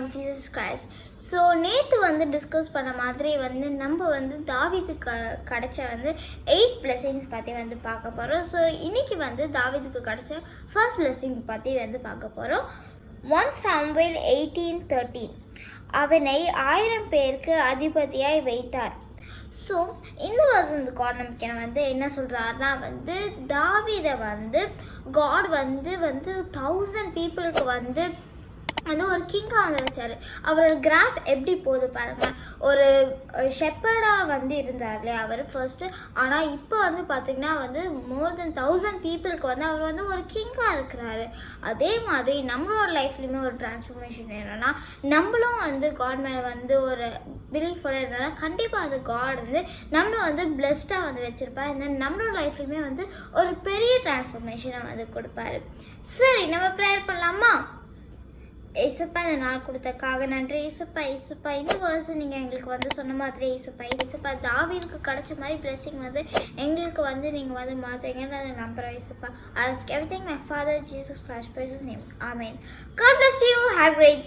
Of Jesus Christ so நேற்று வந்து discuss பண்ண மாதிரி வந்து நம்ம வந்து தாவீதுக்கு க கிடைச்ச வந்து எயிட் blessings பற்றி வந்து பார்க்க போகிறோம் ஸோ இன்றைக்கி வந்து தாவிதுக்கு கிடைச்ச ஃபர்ஸ்ட் blessing பற்றி வந்து பார்க்க போகிறோம் ஒன் சாம்வேல் எயிட்டீன் தேர்ட்டீன் அவனை ஆயிரம் பேருக்கு அதிபதியாய் வைத்தார். ஸோ இந்த வசந்த காட் வந்து என்ன சொல்கிறாருன்னா வந்து தாவிதை வந்து காட் வந்து வந்து தௌசண்ட் பீப்புளுக்கு வந்து வந்து ஒரு கிங்காக வந்து வச்சார் அவரோட கிராஃப் எப்படி போகுது பாருங்க. ஒரு ஷெப்பர்டாக வந்து இருந்தார் இல்லையா அவர் ஃபர்ஸ்ட்டு ஆனால் இப்போ வந்து பார்த்திங்கன்னா வந்து மோர் தென் தௌசண்ட் பீப்புளுக்கு வந்து அவர் வந்து ஒரு கிங்காக இருக்கிறாரு. அதே மாதிரி நம்மளோட லைஃப்லையுமே ஒரு டிரான்ஸ்ஃபர்மேஷன் வேணும்னா நம்மளும் வந்து காட் மேலே வந்து ஒரு பிலீஃபோட இருந்தாலும் கண்டிப்பாக அது காட் வந்து நம்மளும் வந்து பிளெஸ்டாக வந்து வச்சுருப்பா இந்த நம்மளோட லைஃப்லையுமே வந்து ஒரு பெரிய டிரான்ஸ்ஃபர்மேஷனை வந்து கொடுப்பாரு. சரி நம்ம ப்ரேயர் இசப்பா இந்த நாள் கொடுத்தக்காக நன்றி. இசப்பா இசப்பா இந்த வேர்ஸ் நீங்கள் எங்களுக்கு வந்து சொன்ன மாதிரி இசப்பா இசப்பா தாவிற்கு கிடைச்ச மாதிரி பிளெஸிங் வந்து எங்களுக்கு வந்து நீங்கள் வந்து மாற்றுவீங்கன்னு அதை நம்புகிறோம் இசப்பா ask everything my father jesus christ praise his name. Amen. God bless you. Have a great